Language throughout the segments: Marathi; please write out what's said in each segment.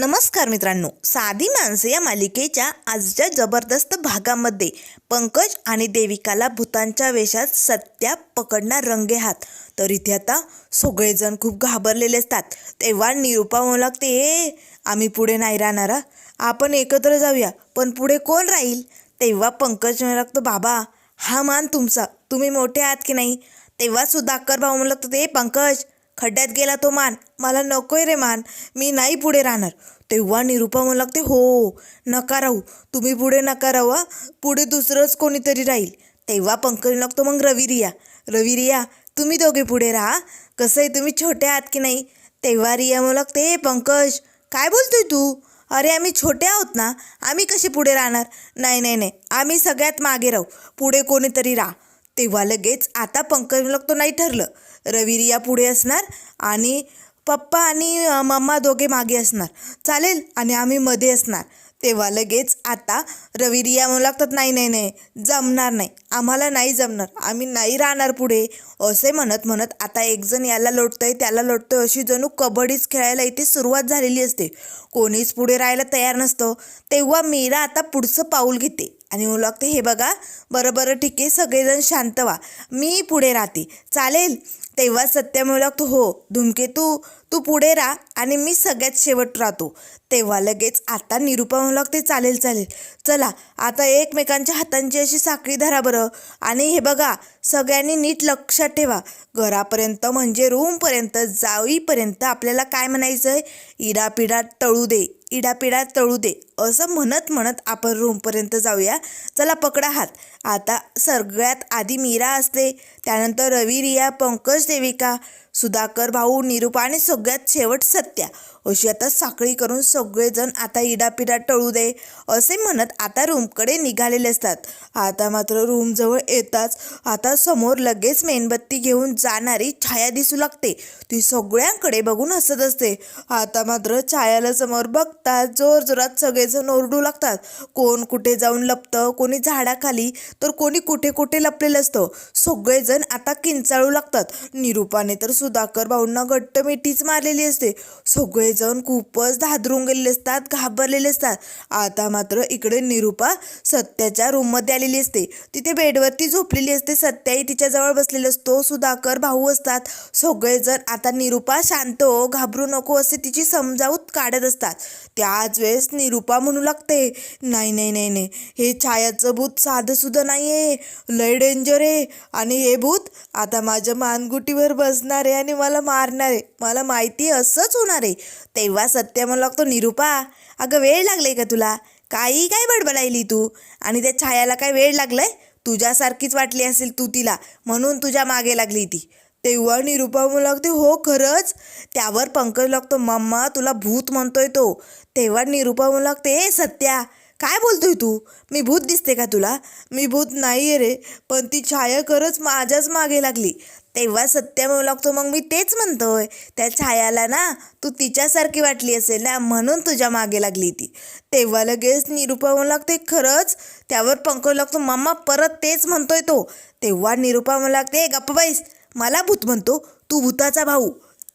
नमस्कार मित्रांनो. साधी माणसे या मालिकेच्या आजच्या जबरदस्त भागामध्ये पंकज आणि देविकाला भूतांच्या वेशात सत्या पकडणार रंगे हात. तर इथे आता सगळेजण खूप घाबरलेले असतात. तेव्हा निरुपा म्हणू लागते हे आम्ही पुढे नाही राहणार आपण एकत्र जाऊया पण पुढे कोण राहील? तेव्हा पंकज म्हणू लागतो बाबा हा मान तुमचा. तुम्ही मोठे आहात की नाही? तेव्हा सुधाकर भाऊ म्हणू लागतो ते पंकज खड्ड्यात गेला तो मान. मला नकोय रे मान. मी नाही पुढे राहणार. तेव्हा निरुपा म्हणू लागते हो नका राहू. तुम्ही पुढे नका राहू हा. पुढे दुसरंच कोणीतरी राहील. तेव्हा पंकज लागतो मग रविरिया रविरिया तुम्ही दोघे पुढे राहा. कसं आहे तुम्ही छोटे आहात की नाही? तेव्हा रिया म्हणू लागते हे पंकज काय बोलतोय तू? अरे आम्ही छोटे आहोत ना. आम्ही कसे पुढे राहणार? नाही नाही नाही. आम्ही सगळ्यात मागे राहू. पुढे कोणीतरी राहा. तेव्हा लगेच आता पंकज लागतो नाही ठरलं. रविरिया पुढे असणार आणि पप्पा आणि मम्मा दोघे मागे असणार. चालेल आणि आम्ही मध्ये असणार. तेव्हा लगेच आता रवी रिया म्हणू लागतात नाही नाही नाही जमणार नाही. आम्हाला नाही जमणार. आम्ही नाही राहणार पुढे. असे म्हणत म्हणत आता एकजण याला लोटतंय त्याला लोटतंय अशी जणू कबड्डीच खेळायला इथे सुरुवात झालेली असते. कोणीच पुढे राहायला तयार नसतं. तेव्हा मीरा आता पुढचं पाऊल घेते. आणि म्हणू लागते हे बघा बरं बरं ठीक आहे सगळेजण शांत व्हा. मी पुढे राहते. चालेल? तेव्हा सत्य म्हणू लागतो हो धूमकेतू तू पुढे राहा आणि मी सगळ्यात शेवट राहतो. तेव्हा लगेच आता निरूपा म्हणू लागते चालेल चालेल. चला आता एकमेकांच्या हातांची अशी साखळी धरा बरं. आणि हे बघा सगळ्यांनी नीट लक्षात ठेवा. घरापर्यंत म्हणजे रूमपर्यंत जाईपर्यंत आपल्याला काय म्हणायचं आहे इडापिडा तळू दे इडापिडा तळू दे. असं म्हणत म्हणत आपण रूमपर्यंत जाऊया. चला पकडा हात. आता सगळ्यात आधी मीरा असते. त्यानंतर रवी रिया पंकज देविका सुधाकर भाऊ निरूपा आणि सगळ्यात शेवट सत्या. अशी आता साखळी करून सगळेजण आता इडापिडा टळू दे असे म्हणत आता रूमकडे निघालेले असतात. आता मात्र रूमजवळ येताच आता समोर लगेच मेणबत्ती घेऊन जाणारी छाया दिसू लागते. ती सगळ्यांकडे बघून हसत असते. आता मात्र छायाला समोर बघतात जोर जोरात सगळेजण ओरडू लागतात. कोण कुठे जाऊन लपतं कोणी झाडाखाली तर कोणी कुठे कुठे लपलेलं असतं. सगळेजण आता किंचाळू लागतात. निरुपाने तर सुधाकर भाऊंना घट्ट मिठीच मारलेली असते. सगळेजण खूपच धादरून गेलेले असतात घाबरलेले असतात. आता मात्र इकडे निरुपा सत्याच्या रूममध्ये आलेली असते. तिथे बेडवरती झोपलेली असते. सत्याही तिच्याजवळ बसलेला असतो. सुधाकर भाऊ असतात. सगळेजण आता निरुपा शांत हो घाबरू नको असे तिची समजावूत काढत असतात. त्याच वेळेस निरुपा म्हणू लागते. नाही नाही नाही नाही. हे छायाचं भूत साधं सुद्धा नाही आहे लय डेंजर आहे. आणि हे भूत आता माझ्या मानगुटीवर बसणार आहे आणि मला मारणार आहे. मला माहिती असंच होणार आहे. तेव्हा सत्य म्हणू लागतो निरुपा अगं वेळ लागलाय का तुला? काही काय बडबडायली तू. आणि त्या छायाला काय वेळ लागलाय? तुझ्यासारखीच वाटली असेल तू तिला. म्हणून तुझ्या मागे लागली ती. तेव्हा निरुपा म्हणू लागते हो खरंच? त्यावर पंकज लागतो मम्मा तुला भूत म्हणतोय तो. तेव्हा निरुपा म्हणू लागते ए सत्या काय बोलतोय तू? मी भूत दिसते का तुला? मी भूत नाही आहे रे पण ती छाया खरंच माझ्याच मागे लागली. तेव्हा सत्य म्हणू लागतो मग मी तेच म्हणतोय त्या छायाला ना तू तिच्यासारखी वाटली असेल ना म्हणून तुझ्या मागे लागली ती. तेव्हा लगेच निरुपा म्हणू लागते खरंच? त्यावर पंकज लागतो मम्मा परत तेच म्हणतोय तो. तेव्हा निरुपा म्हणू लागते गप्प बाईस मला भूत म्हणतो तू भूताचा भाऊ.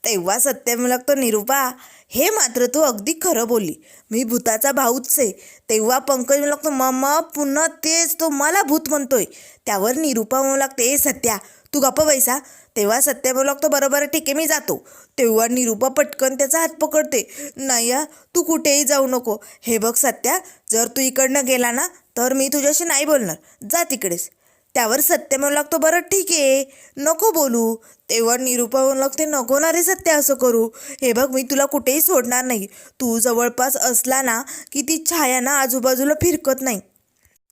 तेव्हा सत्य लागतो निरुपा हे मात्र तू अगदी खरं बोलली. मी भूताचा भाऊच आहे. तेव्हा पंकज म्हणू लागतो मम्मा पुन्हा तेच तो मला भूत म्हणतोय. त्यावर निरुपा म्हणू लागते ए सत्या तू गप्प बैसा. तेव्हा सत्या म्हणू लागतो बरोबर ठीक आहे मी जातो. तेव्हा निरुपा पटकन त्याचा हात पकडते. नाही तू कुठेही जाऊ नको. हे बघ सत्या जर तू इकडनं गेला ना तर मी तुझ्याशी नाही बोलणार. जा तिकडेच. त्यावर सत्य म्हणू लागतो. बरं ठीक आहे. नको बोलू. तेव्हा निरुपा म्हणू लागते नको ना रे सत्य असं करू. हे बघ मी तुला कुठेही सोडणार नाही. तू जवळपास असला ना की ती छाया ना आजूबाजूला फिरकत नाही.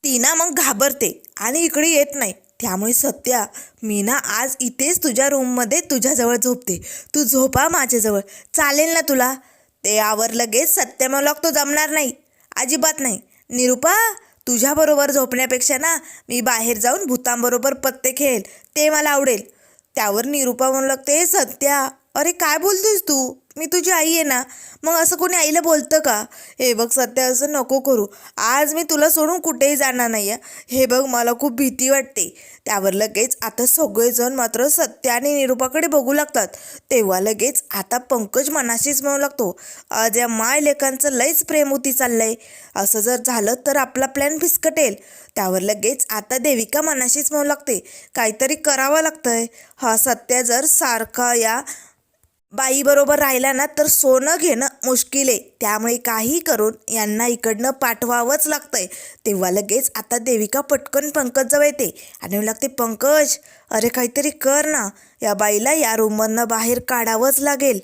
ती ना मग घाबरते आणि इकडे येत नाही. त्यामुळे सत्या मी ना आज इथेच तुझ्या रूममध्ये तुझ्याजवळ झोपते. तू झोपा माझ्याजवळ. चालेल ना तुला? ते आवर लगेच सत्य म्हणू लागतो जमणार नाही. अजिबात नाही. निरुपा तुझ्याबरोबर झोपण्यापेक्षा ना मी बाहेर जाऊन भूतांबरोबर पत्ते खेळेल ते मला आवडेल. त्यावर निरुपा म्हणू लागते सत्या. अरे काय बोलतेस तू? मी तुझी आई आहे ना मग असं कोणी आईला बोलतं का? हे बघ सत्या असं नको करू. आज मी तुला सोडून कुठेही जाणार नाही आहे हे बघ मला खूप भीती वाटते. त्यावर लगेच आता सगळेजण मात्र सत्य आणि निरूपाकडे बघू लागतात. तेव्हा लगेच आता पंकज मनाशीच म्हणू लागतो आज या माय लेखांचं लयच प्रेमोती चाललंय. असं जर झालं तर आपला प्लॅन फिसकटेल. त्यावर लगेच आता देविका मनाशीच म्हणू लागते काहीतरी करावं लागतंय. हा सत्य जर सारखा या बाईबरोबर राहिला ना तर सोनं घेणं मुश्किल आहे. त्यामुळे काही करून यांना इकडनं पाठवावंच लागतंय. तेव्हा लगेच आता देविका पटकन पंकजजवळ येते. आणि लागते पंकज अरे काहीतरी कर ना. या बाईला या रूममधनं बाहेर काढावंच लागेल.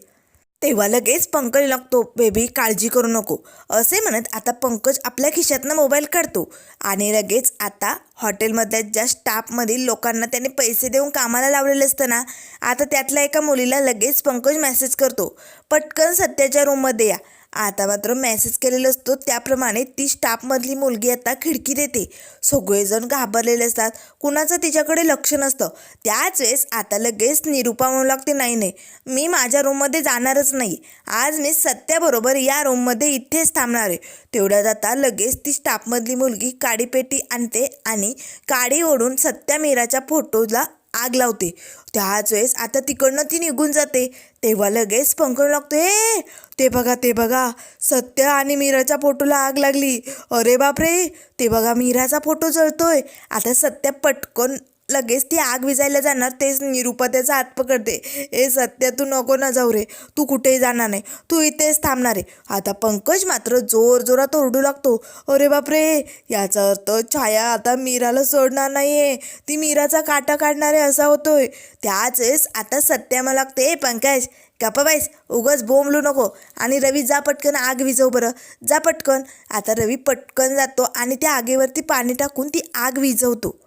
तेव्हा लगेच पंकज लागतो बेबी काळजी करू नको. असे म्हणत आता पंकज आपल्या खिशातनं मोबाईल काढतो आणि लगेच आता हॉटेलमधल्या ज्या स्टाफमधील लोकांना त्याने पैसे देऊन कामाला लावलेलं असतं ना आता त्यातल्या एका मुलीला लगेच पंकज मेसेज करतो पटकन सत्याच्या रूममध्ये या. आता मात्र मेसेज केलेला असतो. त्याप्रमाणे ती स्टाफमधली मुलगी आता खिडकी देते. सगळेजण घाबरलेले असतात. कुणाचं तिच्याकडे लक्ष नसतं. त्याच वेळेस आता लगेच निरूपा म्हणू लागते नाही नाही मी माझ्या रूममध्ये जाणारच नाही. आज मी सत्याबरोबर या रूममध्ये इथेच थांबणार आहे. तेवढ्यात आता लगेच ती स्टाफमधली मुलगी काडीपेटी आणते आणि काडी ओढून सत्या मीराच्या फोटोला आग लावते. त्याच वेळेस आता तिकडनं ती निघून जाते. तेव्हा लगेच पंकज लागतो. हे ते बघा ते बघा. सत्य आणि मीराच्या फोटोला आग लागली. अरे बापरे! ते बघा मीराचा फोटो जळतोय. आता सत्य पटकन लगेच ती आग विजायला जाणार तेच निरूपा त्याचा हात पकडते. ए सत्य तू नको ना जाऊ रे. तू कुठेही जाणार नाही. तू इथेच थांबणार आहे. आता पंकज मात्र जोर जोरात ओरडू लागतो. अरे बापरे! याचा अर्थ छाया आता मीराला सोडणार नाहीये. ती मीराचा काटा काढणार आहे असा होतोय. त्याच वेळेस आता सत्या मला लागते पंकज गप्पा बाईस उगच बोंबलू नको. आणि रवी जा पटकन आग विजव बरं. जा पटकन. आता रवी पटकन जातो आणि त्या आगीवरती पाणी टाकून ती आग विझवतो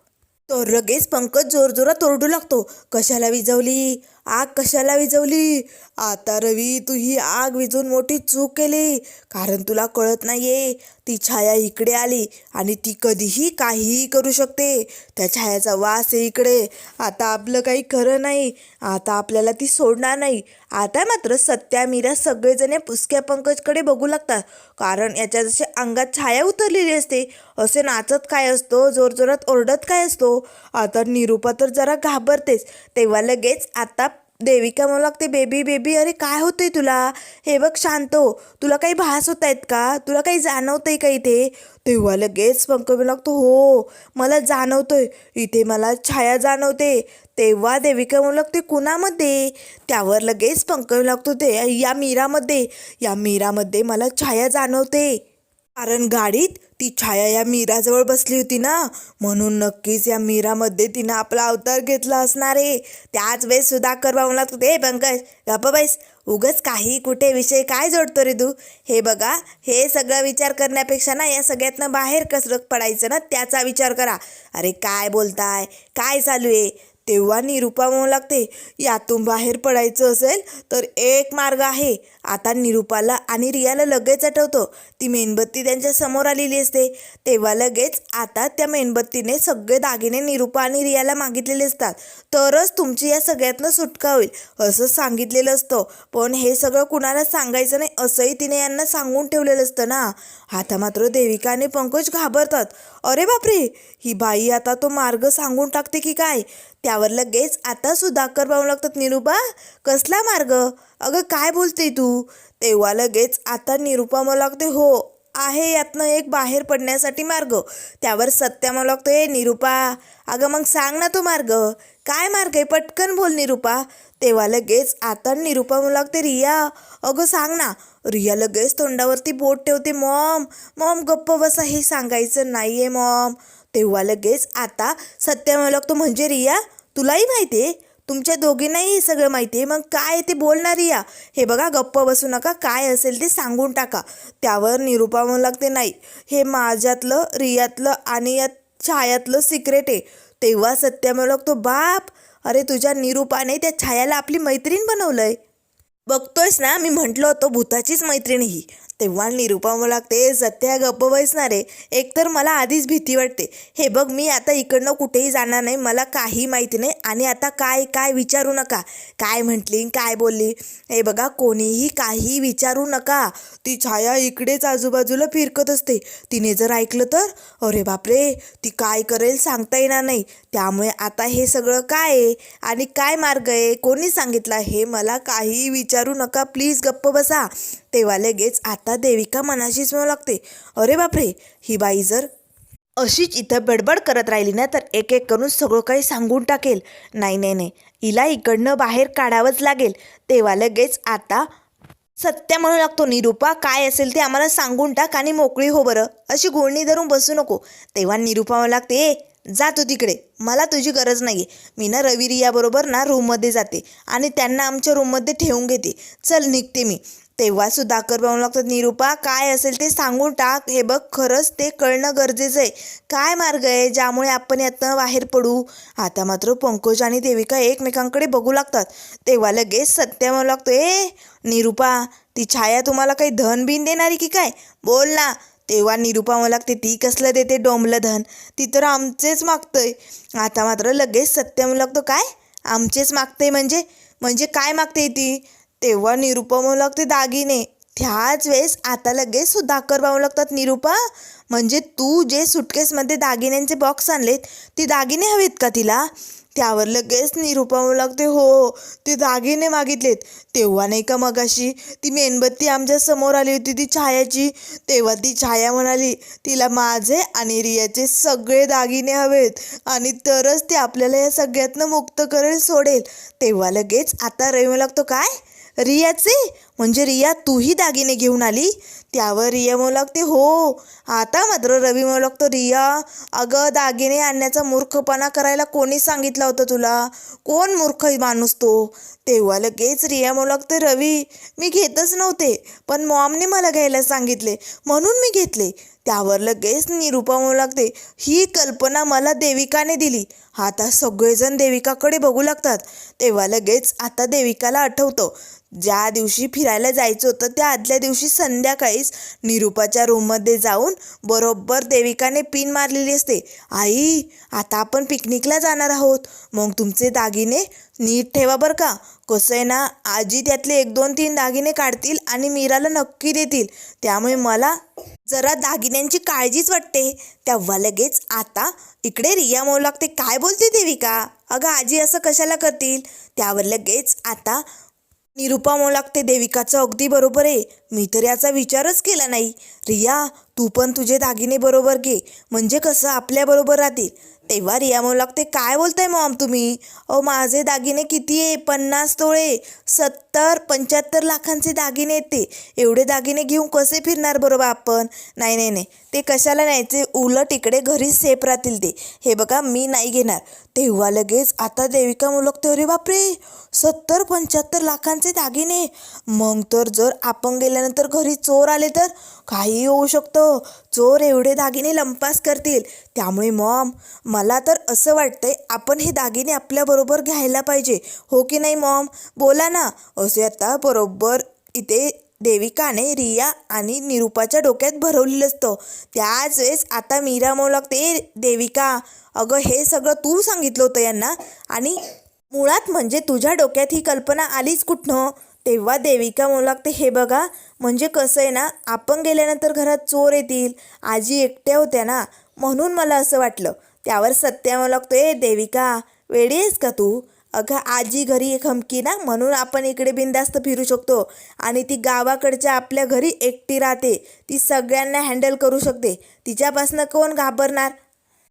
तो लगेच पंकज जोरजोरात ओरडू लागतो. कशाला विजवली? आग कशाला विझवली? आता रवी तू ही आग विजून मोठी चूक केली. कारण तुला कळत नाहीये ती छाया इकडे आली आणि ती कधीही काहीही करू शकते. त्या छायाचा वास आहे इकडे. आता आपलं काही खरं नाही. आता आपल्याला ती सोडणार नाही. आता मात्र सत्या मीरा सगळेजण पुसक्या पंकजकडे बघू लागतात. कारण याच्या जसे अंगात छाया उतरलेली असते असे नाचत काय असतो? जोरजोरात ओरडत काय असतो? आता निरूपा तर जरा घाबरतेच. तेव्हा लगेच आता देविका मला लागते बेबी बेबी अरे काय होतंय तुला? हे बघ शांत तुला काही भास होत आहेत का? तुला काही जाणवतंय का इथे? तेव्हा लगेच पंकज लागतो हो मला जाणवतोय. इथे मला छाया जाणवते. तेव्हा देविका म्हणू लागते कुणामध्ये? त्यावर लगेच पंकज लागतो ते या मीरामध्ये. या मीरामध्ये मला छाया जाणवते. कारण गाडीत ती छाया या मीराजवळ बसली होती ना. म्हणून नक्कीच या मीरामध्ये तिनं आपला अवतार घेतला असणार आहे. त्याच वेळेस सुधाकर भाऊ लागतो ते पंकज. गप्पा बैस. उगच काही कुठे विषय काय जोडतो रे तू? हे बघा हे सगळं विचार करण्यापेक्षा ना या सगळ्यातनं बाहेर कसरत पडायचं ना त्याचा विचार करा. अरे काय बोलताय? काय चालू आहे? तेव्हा निरुपा म्हणू लागते यातून बाहेर पडायचं असेल तर एक मार्ग आहे. आता निरूपाला आणि रियाला लगेच आठवतं ती मेणबत्ती त्यांच्यासमोर आलेली असते. तेव्हा लगेच आता त्या मेणबत्तीने सगळे दागिने निरूपा आणि रियाला मागितलेले असतात. तरच तुमची या सगळ्यातनं सुटका होईल असं सांगितलेलं असतं. पण हे सगळं कुणाला सांगायचं नाही असंही तिने यांना सांगून ठेवलेलं असतं ना. आता मात्र देविका आणि पंकज घाबरतात. अरे बापरे! ही बाई आता तो मार्ग सांगून टाकते की काय? त्यावर लगेच आता सुधाकर पाहू लागतात निरूपा. कसला मार्ग? अगं काय बोलते तू? तेव्हा लगेच आता निरूपा मला लागते हो आहे यातनं एक बाहेर पडण्यासाठी मार्ग. त्यावर सत्या मला लागतो हे निरूपा अगं मग सांग ना तो मार्ग. काय मार्ग आहे? पटकन बोल निरूपा. तेव्हा लगेच आता निरूपा मला लागते रिया अगं सांग ना. रिया लगेच तोंडावरती बोट ठेवते मॉम मॉम गप्प बसा हे सांगायचं नाही आहे मॉम. तेव्हा लगेच आता सत्या मला लागतो म्हणजे रिया तुलाही माहिती आहे? तुमच्या दोघींनाही हे सगळं माहिती आहे. मग काय ते बोलणार रिया हे बघा गप्प बसू नका. काय असेल ते सांगून टाका. त्यावर निरूपा म्हणू लागते नाही हे माझ्यातलं रियातलं आणि या छायातलं सिक्रेट आहे. तेव्हा सत्या म्हणू लागतो बाप अरे तुझ्या निरूपाने त्या छायाला आपली मैत्रीण बनवलंय. बघतोयस ना मी म्हटलं होतं भूताचीच मैत्रीण ही. तेव्हा निरुपा मला लागते सत्या गप्प बसणार आहे एकतर मला आधीच भीती वाटते. हे बघ मी आता इकडनं कुठेही जाणार नाही. मला काही माहिती नाही आणि आता काय काय विचारू नका. काय म्हटली काय बोलली? हे बघा कोणीही काही विचारू नका. ती छाया इकडेच आजूबाजूला फिरकत असते. तिने जर ऐकलं तर अरे बापरे ती काय करेल सांगता येणार नाही. त्यामुळे आता हे सगळं काय आहे? आणि काय मार्ग आहे? कोणी सांगितला? हे मला काही विचारू नका. प्लीज गप्प बसा. तेव्हा लगेच आता देविका मनाशीच म्हणू लागते अरे बापरे ही बाई जर अशीच इथं बडबड करत राहिली ना तर एक एक करून सगळं काही सांगून टाकेल. नाही नाही नाही हिला इकडनं बाहेर काढावंच लागेल. तेव्हा लगेच आता सत्य म्हणू लागतो निरूपा काय असेल ते आम्हाला सांगून टाक आणि मोकळी हो बरं. अशी गुळणी धरून बसू नको. तेव्हा निरूपा म्हणू लागते ए जा तू तिकडे मला तुझी गरज नाही आहे मी ना रवी रियाबरोबर ना रूममध्ये जाते आणि त्यांना आमच्या रूममध्ये ठेवून घेते. चल निघते मी. तेव्हा आकर म्हणू लागतात निरूपा काय असेल ते सांगून टाक. हे बघ खरंच ते कळणं गरजेचं आहे. काय मार्ग आहे ज्यामुळे आपण यातनं बाहेर पडू? आता मात्र पंकज आणि देविका एकमेकांकडे बघू लागतात. तेव्हा लगेच सत्य म्हणू लागतो ए निरूपा ती छाया तुम्हाला काही धन बिन देणारी की काय? बोल ना. तेव्हा निरूपा मला लागते ती कसलं देते डोंबलं धन? ती तर आमचेच मागतंय. आता मात्र लगेच सत्य म्हणू लागतो काय? आमचेच मागते म्हणजे? म्हणजे काय मागते ती? तेव्हा निरुपा म्हणू लागते दागिने. त्याच वेळेस आता लगेच सुधाकर भाऊ लागतात निरुपा म्हणजे तू जे सुटकेसमध्ये दागिन्यांचे बॉक्स आणलेत ती दागिने हवेत का तिला? त्यावर लगेच निरुपा म्हणू लागते हो ते दागिने मागितलेत. तेव्हा नाही का मगाशी ती मेणबत्ती आमच्यासमोर आली होती ती छायाची. तेव्हा ती छाया म्हणाली तिला माझे आणि रियाचे सगळे दागिने हवेत आणि तरच ती आपल्याला या सगळ्यातनं मुक्त करेल सोडेल. तेव्हा लगेच आता रवी लागतो काय? रियाचे? म्हणजे रिया तूही दागिने घेऊन आली? त्यावर रिया म्हणू लागते हो. आता मात्र रवी म्हणू लागतो रिया. अगं दागिने आणण्याचा मूर्खपणा करायला कोणी सांगितलं होतं तुला? कोण मूर्ख माणूस तो? तेव्हा लगेच रिया म्हणू लागते रवी मी घेतच नव्हते पण मॉमने मला घ्यायला सांगितले. म्हणून मी घेतले. त्यावर लगेच निरूपा म्हणू लागते ही कल्पना मला देविकाने दिली. आता सगळेजण देविकाकडे बघू लागतात. तेव्हा लगेच आता देविकाला आठवतं. ज्या दिवशी फिरायला जायचं होतं त्या आदल्या दिवशी संध्याकाळीच निरूपाच्या रूममध्ये जाऊन बरोबर देविकाने पिन मारलेली असते. आई आता आपण पिकनिकला जाणार आहोत. मग तुमचे दागिने नीट ठेवा बरं का. कसं आहे ना आजी त्यातले एक दोन तीन दागिने काढतील आणि मीराला नक्की देतील. त्यामुळे मला जरा दागिन्यांची काळजीच वाटते. तेव्हा लगेच आता इकडे रिया म्हणू लागते. काय बोलते देविका? अगं आजी असं कशाला करतील? त्यावर लगेच आता निरुपा मो लागते देविकाचं अगदी बरोबर आहे. मी तर याचा विचारच केला नाही. रिया तू पण तुझे दागिने बरोबर घे. म्हणजे कसं आपल्याबरोबर राहतील. तेव्हा रिया म्हणू लागते काय बोलताय मॉम तुम्ही? अहो माझे दागिने किती आहे? पन्नास तोळे. सत्तर पंच्याहत्तर लाखांचे दागिने येते एवढे दागिने घेऊन कसे फिरणार बरोबर आपण? नाही नाही नाही. ते कशाला न्यायचे? उलट इकडे घरीच सेफ राहतील ते. हे बघा मी नाही घेणार. तेव्हा लगेच आता देविका मुलगते अरे बापरे! सत्तर पंच्याहत्तर लाखांचे दागिने. मग तर जर आपण गेल्यानंतर घरी चोर आले तर काही होऊ शकतं. चोर एवढे दागिने लंपास करतील. त्यामुळे मॉम मला मला तर असं वाटतंय आपण हे दागिने आपल्याबरोबर घ्यायला पाहिजे. हो की नाही मॉम? बोला ना. असे आता बरोबर इथे देविकाने रिया आणि निरूपाच्या डोक्यात भरवलेलं असतं. त्याच वेळेस आता मीरा म्हणू लागते देविका अगं हे सगळं तू सांगितलं होतं यांना. आणि मुळात म्हणजे तुझ्या डोक्यात ही कल्पना आलीच कुठनं? तेव्हा देविका म्हणू लागते हे बघा म्हणजे कसं आहे ना आपण गेल्यानंतर घरात चोर येतील आजी एकट्या होत्या ना म्हणून मला असं वाटलं. त्यावर सत्या म्हणू लागतो ए देविका. वेडी आहेस का तू? अगं आजी घरी एक हमकी ना म्हणून आपण इकडे बिंदास्त फिरू शकतो. आणि ती गावाकडच्या आपल्या घरी एकटी राहते. ती सगळ्यांना हँडल करू शकते. तिच्यापासनं कोण घाबरणार?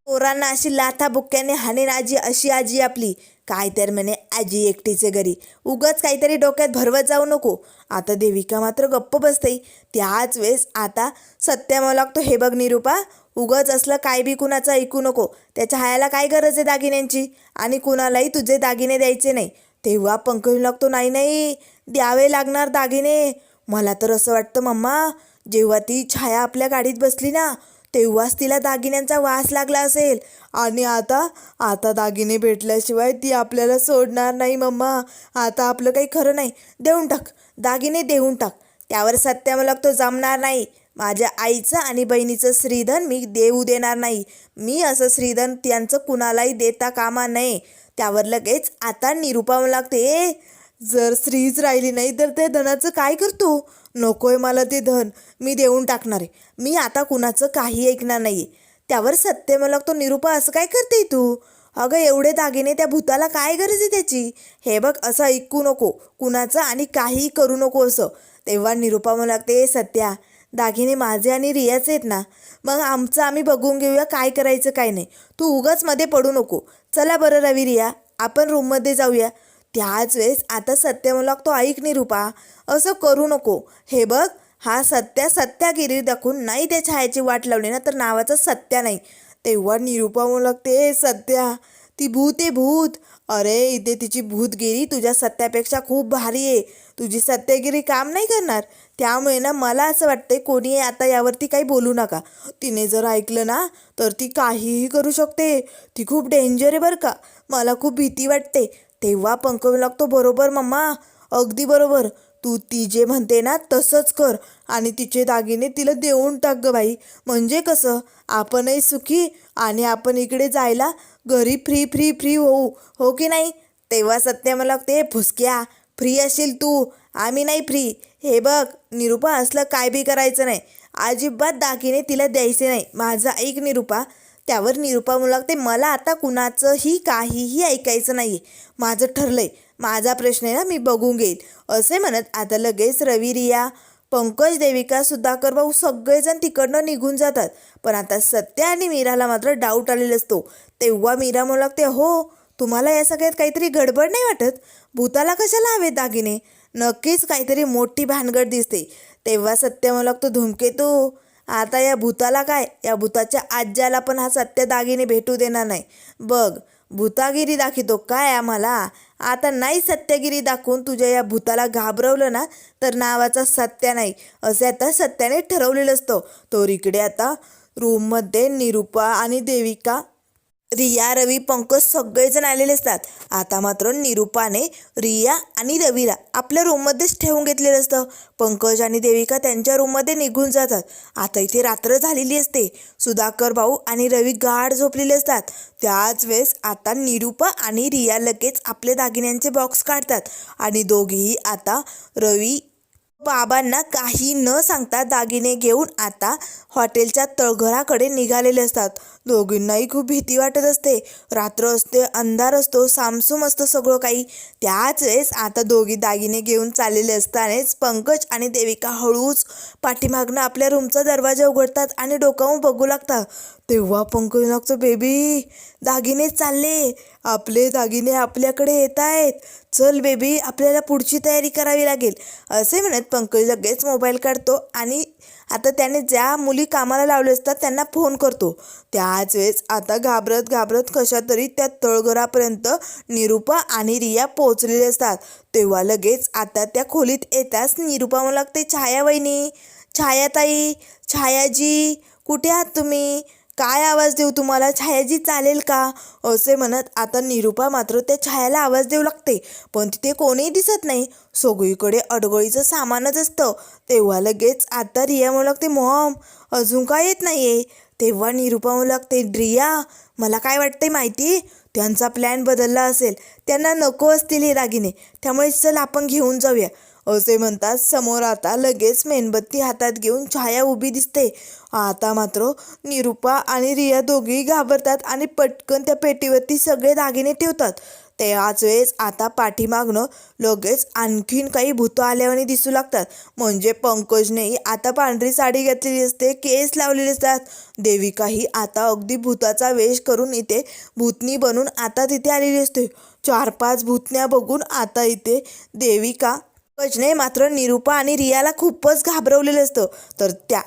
पोरांना अशी लाथा बुक्क्याने हाणेन आजी अशी आजी आपली. काय तर म्हणे आजी एकटीचे घरी. उगाच काहीतरी डोक्यात भरवत जाऊ नको. आता देविका मात्र गप्प बसते. त्याच वेळेस आता सत्या मला लागतो हे बघ निरूपा. उगाच असलं काय बी कुणाचं ऐकू नको. त्याच्या हायाला काय गरज आहे दागिन्यांची? आणि कुणालाही तुझे दागिने द्यायचे नाही. तेव्हा पंकज लागतो नाही नाही द्यावे लागणार दागिने. मला तर असं वाटतं मम्मा जेव्हा ती छाया आपल्या गाडीत बसली ना तेव्हाच तिला दागिन्यांचा वास लागला असेल. आणि आता आता दागिने भेटल्याशिवाय ती आपल्याला सोडणार नाही मम्मा. आता आपलं काही खरं नाही. देऊन टाक. दागिने देऊन टाक. त्यावर सत्य मला तो जमणार नाही. माझ्या आईचं आणि बहिणीचं श्रीधन मी देऊ देणार नाही. मी असं श्रीधन त्यांचं कुणालाही देता कामा नये. त्यावर लगेच आता निरूपा मला लागते "ए, जर स्त्रीच राहिली नाही तर त्या धनाचं काय करतो नकोय मला ते धन. मी देऊन टाकणार आहे. मी आता कुणाचं काही ऐकणार नाही त्यावर सत्य मला लागतो निरूपा असं काय करते तू? अगं एवढे दागिने त्या भूताला काय गरज आहे त्याची? हे बघ असं ऐकू नको. कुणाचं आणि काही करू नको असं. तेव्हा निरूपा मला लागते सत्या दागिने माझे आणि रियाचे आहेत ना. मग आमचं आम्ही बघून घेऊया काय करायचं काय नाही. तू उगाच मध्ये पडू नको. चला बरं रवी रिया आपण रूममध्ये जाऊया. त्याच वेळेस आता सत्य मला लागतो ऐक निरूपा असं करू नको. हे बघ हा सत्या सत्यागिरी दाखवून नाही त्या छायाची वाट लावली ना तर नावाचा सत्या नाही. तेव्हा निरूपा म्हणू लागते सत्या. ती भूत आहे भूत. अरे इथे तिची भूतगिरी तुझ्या सत्यापेक्षा खूप भारी आहे. तुझी सत्यागिरी काम नाही करणार. त्यामुळे ना मला असं वाटतंय कोणी आता यावरती काही बोलू नका. तिने जर ऐकलं ना तर ती काहीही करू शकते. ती खूप डेंजर आहे बरं का. मला खूप भीती वाटते. तेव्हा पंकज लागतो बरोबर मम्मा. अगदी बरोबर. तू ती जे म्हणते ना तसंच कर. आणि तिचे दागिने तिला देऊन टाक ग बाई. म्हणजे कसं? आपणही सुखी आणि आपण इकडे जायला घरी फ्री फ्री फ्री होऊ. हो की नाही? तेव्हा सत्य मला लागते फुसक्या. फ्री असेल तू. आम्ही नाही फ्री हे बघ निरूपा असलं काय बी करायचं नाही. अजिबात दागिने तिला द्यायचे नाही. माझं ऐक निरूपा त्यावर निरूपा म्हणू लागते मला आता कुणाचंही काहीही ऐकायचं नाही माझं ठरलंय. माझा प्रश्न आहे ना मी बघून घेईल असे म्हणत आता लगेच रवी रिया पंकज देविका सुधाकर भाऊ सगळेजण तिकडनं निघून जातात. पण आता सत्या आणि मीराला मात्र डाऊट आलेला असतो. तेव्हा मीरा म्हणू लागते हो तुम्हाला या सगळ्यात काहीतरी गडबड नाही वाटत? भूताला कशाला हवे दागिने? नक्कीच काहीतरी मोठी भानगड दिसते. तेव्हा सत्य म्हणू लागतो धुमकेतू आता या भूताला काय? या भूताच्या आज्याला पण हा सत्य दागिने भेटू देणार नाही. बघ भूतागिरी दाखवतो काय आम्हाला? आता नाही सत्यगिरी दाखवून तुझ्या या भूताला घाबरवलं ना तर नावाचा सत्य नाही. असे आता सत्याने ठरवलेलं असतं तो इकडे आता. रूममध्ये निरूपा आणि देविका रिया रवी पंकज सगळेजण आलेले असतात. आता मात्र निरूपाने रिया आणि रवीला आपल्या रूममध्येच ठेवून घेतलेलं असतं. पंकज आणि देविका त्यांच्या रूममध्ये निघून जातात. आता इथे रात्र झालेली असते. सुधाकर भाऊ आणि रवी गाढ झोपलेले असतात. त्याच वेळेस आता निरूपा आणि रिया लगेच आपले दागिन्यांचे बॉक्स काढतात. आणि दोघेही आता रवी बाबांना काही न सांगता दागिने घेऊन आता हॉटेलच्या तळघराकडे निघालेले असतात. दोघींनाही खूप भीती वाटत असते. रात्र असते अंधार असतो सामसूम असतं सगळं काही. त्याच वेळेस आता दोघी दागिने घेऊन चाललेले असतानाच पंकज आणि देविका हळूच पाठीमागनं आपल्या रूमचा दरवाजा उघडतात आणि डोकावून बघू लागतात. तेव्हा पंकज लागतो बेबी दागिने चालले. आपले दागिने आपल्याकडे येत आहेत. चल बेबी आपल्याला पुढची तयारी करावी लागेल. असे म्हणत पंकज लगेच मोबाईल काढतो आणि आता त्याने ज्या मुली कामाला लावले असतात त्यांना फोन करतो. त्याच वेळेस आता घाबरत घाबरत कशा तरी त्या तळघरापर्यंत निरूपा आणि रिया पोचलेले असतात. तेव्हा लगेच आता त्या खोलीत येताच निरूपा मला लागते छाया वहिनी छायाताई छायाजी कुठे आहात तुम्ही? काय आवाज देऊ तुम्हाला? छायाजी चालेल का? असे म्हणत आता निरूपा मात्र त्या छायाला आवाज देऊ लागते. पण तिथे कोणीही दिसत नाही. सगळीकडे अडगळीचं सामानच असतं. तेव्हा लगेच आता रिया म्हणू लागते मॉम अजून काय येत नाहीये? तेव्हा निरूपा म्हणू लागते रिया मला काय वाटतंय माहिती? त्यांचा प्लॅन बदलला असेल. त्यांना नको असतील हे दागिने. त्यामुळे चल आपण घेऊन जाऊया. असे म्हणतात समोर आता लगेच मेणबत्ती हातात घेऊन छाया उभी दिसते. आता मात्र निरुपा आणि रिया दोघी घाबरतात आणि पटकन त्या पेटीवरती सगळे दागिने ठेवतात. त्याच वेळेस आता पाठीमागनं लगेच आणखीन काही भूतं आल्यावानी दिसू लागतात. म्हणजे पंकजनेही आता पांढरी साडी घातलेली असते केस लावलेले असतात. देविकाही आता अगदी भूताचा वेश करून इथे भूतनी बनून आता तिथे आलेली असते. चार पाच भूतण्या बघून आता इथे देविका पंकजने मात्र निरूपा आणि रियाला खूपच घाबरवलेलं असतं तर त्या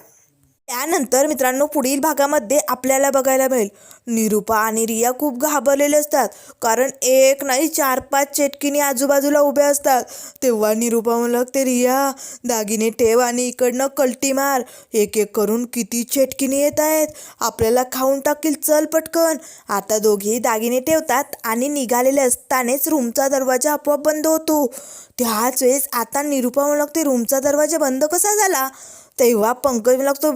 त्यानंतर मित्रांनो पुढील भागामध्ये आपल्याला बघायला मिळेल. निरुपा आणि रिया खूप घाबरलेले असतात. कारण एक नाही चार पाच चेटकिनी आजूबाजूला उभ्या असतात. तेव्हा निरुपा म्हणू लागते रिया दागिने ठेव आणि इकडनं कल्टी मार. एक एक करून किती चेटकिनी येत आहेत. आपल्याला खाऊन टाकील चल पटकन. आता दोघेही दागिने ठेवतात आणि निघालेले असतानाच रूमचा दरवाजा आपोआप बंद होतो. त्याच वेळेस आता निरुपा म्हणू लागते रूमचा दरवाजा बंद कसा झाला? तेव्हा पंकज लागतो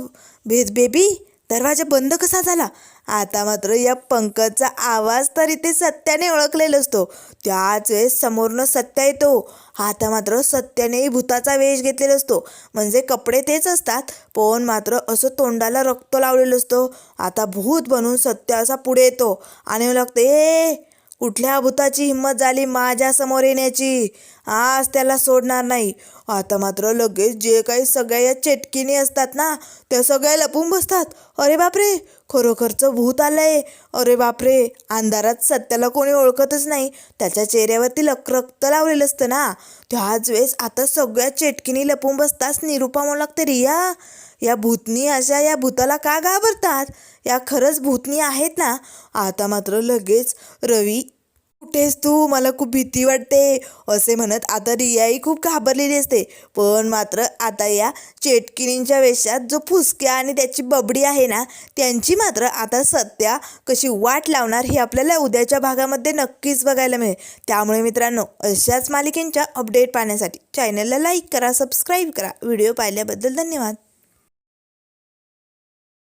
भेद बेबी दरवाजा बंद कसा झाला? आता मात्र या पंकजचा आवाज तर इथे सत्याने ओळखलेला असतो त्याच वेळेस समोरनं सत्या येतो. आता मात्र सत्यानेही भूताचा वेश घेतलेला असतो म्हणजे कपडे तेच असतात पण मात्र असं तोंडाला रक्त लावलेलं असतो आता भूत बनून सत्य असा पुढे येतो आणि म्हणू लागते ए कुठल्या भूताची हिंमत झाली माझ्यासमोर येण्याची? आज त्याला सोडणार नाही. आता मात्र लगेच जे काही सगळ्या या चेटकिनी असतात ना त्या सगळ्या लपून बसतात. अरे बापरे खरोखरचं भूत आलंय. अरे बापरे अंधारात सत्याला कोणी ओळखतच नाही. त्याच्या चेहऱ्यावरती लक रक्त लावलेलं असतं ना. त्याच वेळेस आता सगळ्या चेटकिनी लपून बसताच निरुपा म्हणू लागते रिया. या भूतनी अशा या भूताला का घाबरतात? या खरंच भूतनी आहेत ना? आता मात्र लगेच रवी कुठेस तू? मला खूप भीती वाटते असे म्हणत आता रियाही खूप घाबरलेली असते. पण मात्र आता या चेटकिनींच्या वेशात जो फुसक्या आणि त्याची बबडी आहे ना त्यांची मात्र आता सत्या कशी वाट लावणार हे आपल्याला उद्याच्या भागामध्ये नक्कीच बघायला मिळेल. त्यामुळे मित्रांनो अशाच मालिकेंच्या अपडेट पाहण्यासाठी चॅनलला लाईक करा सबस्क्राईब करा. व्हिडिओ पाहिल्याबद्दल धन्यवाद.